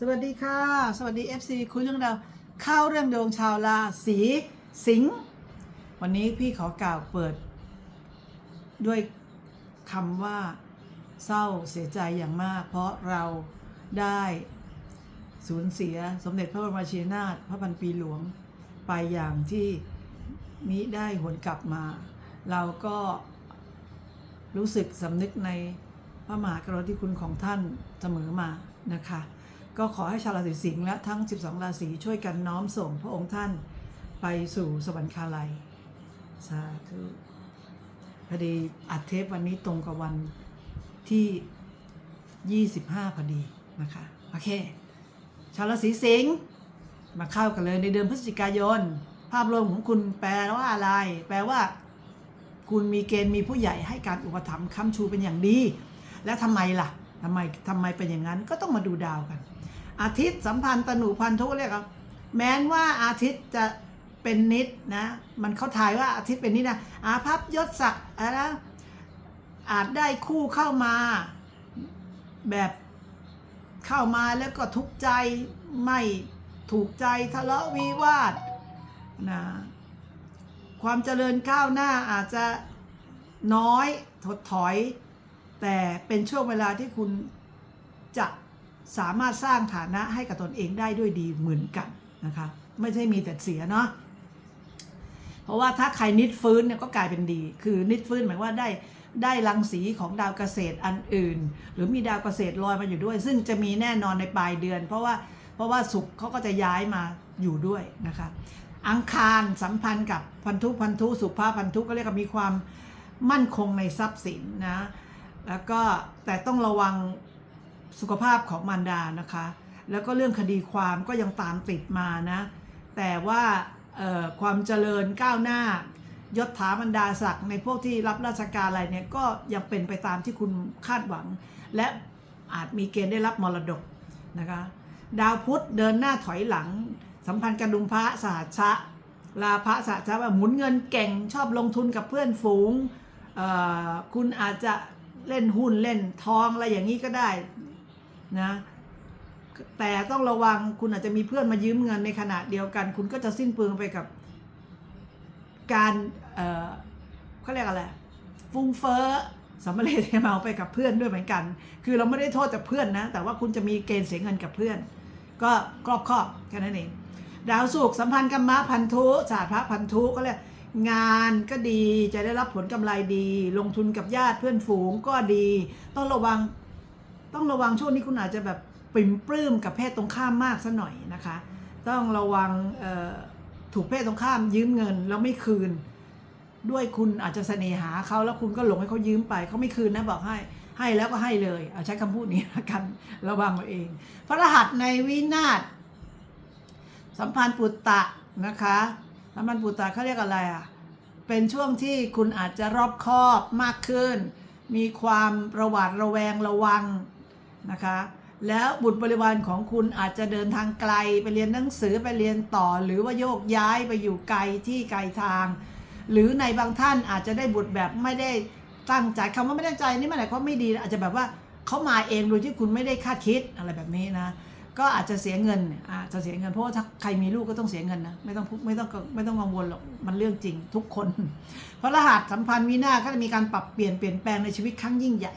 สวัสดีค่ะ สวัสดี FC คุยเรื่องดาวเข้าเรื่องดวงชาวราศีสิงห์วันนี้พี่ขอกล่าวเปิด ด้วยคำว่า เศร้าเสียใจอย่างมาก เพราะเราได้สูญเสียสมเด็จพระบรมาชินีนาถพระพันปีหลวงไปอย่างที่มิได้หวนกลับมา เราก็รู้สึกสำนึกในพระมหากรุณาธิคุณของท่านเสมอมานะคะ ก็ขอให้ชาวราศีสิงห์และทั้ง 12 ราศีช่วยกันน้อมส่งพระองค์ท่านไปสู่สวรรคาลัย สาธุพอดีอัดเทปวันนี้ตรงกับวันที่ 25 พอดีนะคะ โอเค ชาวราศีสิงห์มาเข้ากันเลยในเดือนพฤศจิกายน ภาพรวมของคุณแปลว่าอะไร แปลว่า คุณมีเกณฑ์มีผู้ใหญ่ให้การอุปถัมภ์ค้ำชูเป็นอย่างดี และทำไมล่ะ ทำไมทำไมเป็นอย่างนั้นก็ต้องมาดูดาวกัน อาทิตย์สัมพันธ์ตนุพันธุเรียกว่าแม้นว่าอาทิตย์จะเป็นนิดนะ มันเขาทายว่าอาทิตย์เป็นนิดนะอาภัพยศศักดิ์อะไรนะอาจได้คู่เข้ามาแบบเข้ามาแล้วก็ทุกข์ใจไม่ถูกใจทะเลาะวิวาทนะความเจริญก้าวหน้าอาจจะน้อยถดถอย แต่เป็นช่วงเวลาที่คุณจะสามารถสร้างฐานะให้กับตนเองได้ด้วยดีเหมือนกันนะคะ ไม่ใช่มีแต่เสียเนาะเพราะว่าถ้าใครนิดฟื้นเนี่ยก็กลายเป็นดี คือนิดฟื้นหมายว่าได้ได้รังสีของดาวเกษตรอันอื่น หรือมีดาวเกษตรลอยมาอยู่ด้วย ซึ่งจะมีแน่นอนในปลายเดือน เพราะว่าเพราะว่าศุกร์เขาก็จะย้ายมาอยู่ด้วยนะคะ อังคารสัมพันธ์กับพันธุพันธุสุภาพันธุก็เรียกว่ามีความมั่นคงในทรัพย์สินนะ แล้วก็แต่ต้องระวังสุขภาพของมารดานะคะ แล้วก็เรื่องคดีความก็ยังตามติดมานะ แต่ว่าความเจริญก้าวหน้ายศถาบรรดาศักดิ์ในพวกที่รับราชการอะไรเนี่ยก็ยังเป็นไปตามที่คุณคาดหวัง และอาจมีเกณฑ์ได้รับมรดกนะคะ ดาวพุธเดินหน้าถอยหลัง สัมพันธ์กับดุมพระสหัชะลาภะสหัชะว่าหมุนเงินเก่งชอบลงทุนกับเพื่อนฝูงคุณอาจจะ เล่นหุ้นเล่นทองอะไรอย่างนี้ก็ได้นะแต่ต้องระวังคุณอาจจะมีเพื่อนมายืมเงินในขณะเดียวกัน คุณก็จะสิ้นเปลืองไปกับ การเอ่อเขาเรียกอะไรฟุ้งเฟ้อสัมภาระเทเมาไปกับเพื่อนด้วยเหมือนกัน คือเราไม่ได้โทษแต่เพื่อนนะ แต่ว่าคุณจะมีเกณฑ์เสียเงินกับเพื่อน ก็ครอบครอบแค่นั้นเอง ดาวสุขสัมพันธ์กับม้าพันธุศาสตร์พระพันธุก็เรียก งานก็ดีจะได้รับผลกำไรดี ลงทุนกับญาติเพื่อนฝูงก็ดี ต้องระวังต้องระวังช่วงนี้คุณอาจจะแบบปริ่มปลื้มกับเพศตรงข้ามมากซะหน่อยนะคะ ต้องระวังถูกเพศตรงข้ามยืมเงินแล้วไม่คืน ด้วยคุณอาจจะเสน่หาเขาแล้วคุณก็หลงให้เขายืมไปเขาไม่คืนนะบอกให้ให้แล้วก็ให้เลยเอาใช้คำพูดนี้ละกันระวังเอาเอง พระรหัสในวินาศสัมพันธ์ปุตตะนะคะ สัมพันปุตตะเขาเรียกอะไรอะ เป็นช่วงที่คุณอาจจะรอบคอบมากขึ้น มีความระหวาดระแวงระวังนะคะ แล้วบุตรบริวารของคุณอาจจะเดินทางไกลไปเรียนหนังสือไปเรียนต่อ หรือว่าโยกย้ายไปอยู่ไกลที่ไกลทาง หรือในบางท่านอาจจะได้บุตรแบบไม่ได้ตั้งใจคำว่าไม่ตั้งใจนี่ไม่ได้เขามไม่ดีอาจจะแบบว่าเขามาเองโดยที่คุณไม่ได้คาดคิดอะไรแบบนี้นะ ก็อาจจะเสียเงินอาจจะเสียเงินเพราะว่าถ้าใครมีลูกก็ต้องเสียเงินนะไม่ต้องไม่ต้องไม่ต้องกังวลหรอกมันเรื่องจริงทุกคน เพราะรหัสสัมพันธ์มีหน้าก็จะมีการปรับเปลี่ยนเปลี่ยนแปลงในชีวิตครั้งยิ่งใหญ่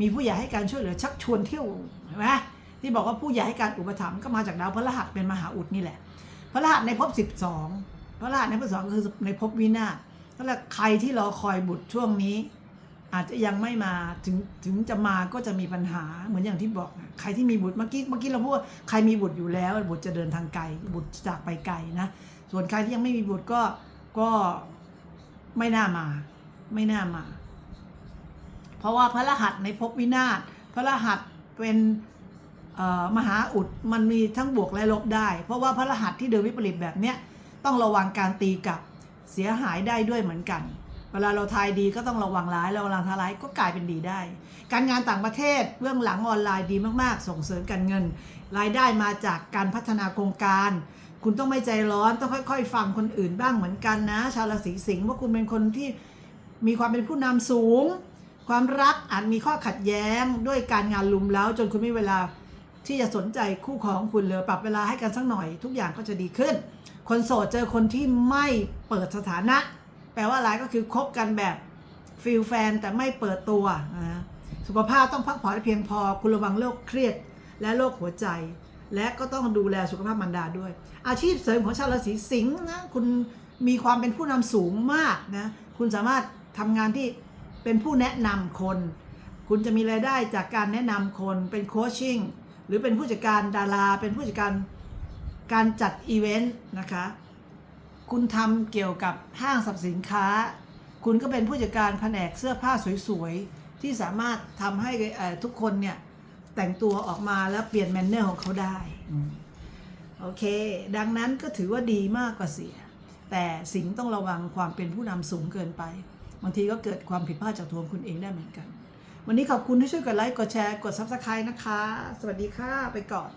มีผู้ใหญ่ให้การช่วยเหลือชักชวนเที่ยวเห็นไหมที่บอกว่าผู้ใหญ่ให้การอุปถัมภ์ก็มาจากดาวพฤหัสเป็นมหาอุดนี่แหละพฤหัสในภพสิบสองพฤหัสในภพสองคือในภพวินาศก็แล้วใครที่รอคอยบุตรช่วงนี้ อาจจะยังไม่มาถึงถึงจะมาก็จะมีปัญหาเหมือนอย่างที่บอกนะใครที่มีบุตรเมื่อกี้เมื่อกี้เราพูดว่าใครมีบุตรอยู่แล้ว บุตรจะเดินทางไกลบุตรจากไปไกลนะ ส่วนใครที่ยังไม่มีบุตรก็ก็ไม่น่ามา ไม่น่ามา เพราะว่าพระรหัสในภพวินาศพระรหัสเป็นมหาอุดมันมีทั้งบวกและลบได้ เพราะว่าพระรหัสที่เดินวิปริตแบบเนี้ยต้องระวังการตีกับเสียหายได้ด้วยเหมือนกัน เวลาเราทายดีก็ต้องระวังร้ายแล้วเวลาทายร้ายก็กลายเป็นดีได้ การงานต่างประเทศเบื้องหลังออนไลน์ดีมากๆ ส่งเสริมการเงิน รายได้มาจากการพัฒนาโครงการ คุณต้องไม่ใจร้อนต้องค่อยๆ ฟังคนอื่นบ้างเหมือนกันนะ ชาวราศีสิงห์ว่าคุณเป็นคนที่มีความเป็นผู้นำสูง ความรักอาจมีข้อขัดแย้งด้วยการงานลุมแล้ว จนคุณไม่เวลาที่จะสนใจคู่ของคุณเลยปรับเวลาให้กันสักหน่อย ทุกอย่างก็จะดีขึ้น คนโสดเจอคนที่ไม่เปิดสถานะ แปลว่าอะไรก็คือคบกันแบบฟิลแฟนแต่ไม่เปิดตัวนะสุขภาพต้องพักผ่อนเพียงพอ คุณระวังโรคเครียดและโรคหัวใจ และก็ต้องดูแลสุขภาพมันดาด้วย อาชีพเสริมของชาวราศีสิงห์นะคุณมีความเป็นผู้นำสูงมากนะคุณสามารถทำงานที่เป็นผู้แนะนำคน คุณจะมีรายได้จากการแนะนำคนเป็นโคชชิ่งหรือเป็นผู้จัดการดารา เป็นผู้จัดการการจัดอีเวนต์นะคะ คุณทำเกี่ยวกับห้างสรรพสินค้า คุณก็เป็นผู้จัดการแผนกเสื้อผ้าสวยๆ ที่สามารถทำให้เอ่อทุกคนเนี่ย แต่งตัวออกมาแล้วเปลี่ยนแมนเนอร์ของเขาได้อืมโอเค ดังนั้นก็ถือว่าดีมากกว่าเสีย แต่สิ่งต้องระวังความเป็นผู้นำสูงเกินไป บางทีก็เกิดความผิดพลาดจากตัวคุณเองได้เหมือนกัน วันนี้ขอบคุณที่ช่วยกดไลค์ กดแชร์ กด Subscribe นะคะ สวัสดีค่ะ ไปก่อน